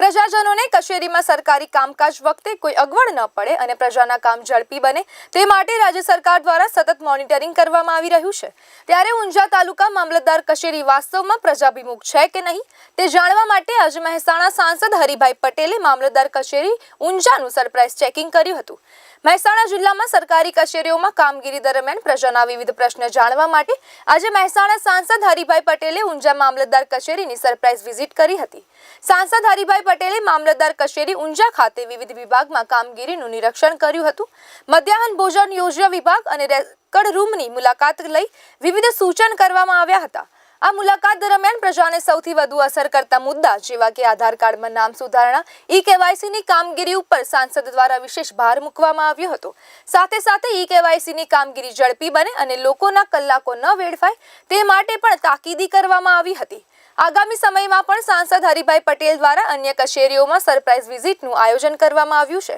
પ્રજાજનોને કચેરીમાં સરકારી કામકાજ વખતે કોઈ અગવડ ન પડે અને પ્રજાના કામ ઝડપી બને, તે માટે રાજ્ય સરકાર દ્વારા સતત મોનિટરિંગ કરવામાં આવી રહ્યું છે. ત્યારે ઊંઝા તાલુકા મામલતદાર કચેરી વાસ્તવમાં પ્રજાભિમુખ છે કે નહીં, તે જાણવા માટે આજે મહેસાણા સાંસદ હરિભાઈ પટેલે મામલતદાર કચેરી ઊંઝાનું સરપ્રાઇઝ ચેકિંગ કર્યું હતું. મહેસાણા જિલ્લામાં સરકારી કચેરીઓમાં કામગીરી દરમિયાન પ્રજાના વિવિધ પ્રશ્ન જાણવા માટે આજે મહેસાણા સાંસદ હરિભાઈ પટેલે ઊંઝા મામલતદાર કચેરીની સરપ્રાઇઝ વિઝિટ કરી હતી. સાંસદ હરિભાઈ પટેલે મામલતદાર કચેરી ઊંઝા ખાતે વિવિધ વિભાગમાં કામગીરીનું નિરીક્ષણ કર્યું હતું. મધ્યાહન ભોજન યોજના વિભાગ અને રેકર્ડ રૂમની મુલાકાત લઈ વિવિધ સૂચન કરવામાં આવ્યા હતા. આ મુલાકાત દરમિયાન પ્રજાને સૌથી વધુ અસર કરતા મુદ્દા જેવા કે આધાર કાર્ડમાં નામ સુધારણા ઈ કેવાયસીની કામગીરી ઉપર સાંસદ દ્વારા વિશેષ ભાર મૂકવામાં આવ્યો હતો. સાથે સાથે ઈ કેવાયસીની કામગીરી ઝડપી બને અને લોકોના કલાકો ન વેડફાય તે માટે પણ તાકીદી કરવામાં આવી હતી. આગામી સમયમાં પણ સાંસદ હરિભાઈ પટેલ દ્વારા અન્ય કચેરીઓમાં સરપ્રાઇઝ વિઝિટનું આયોજન કરવામાં આવ્યું છે.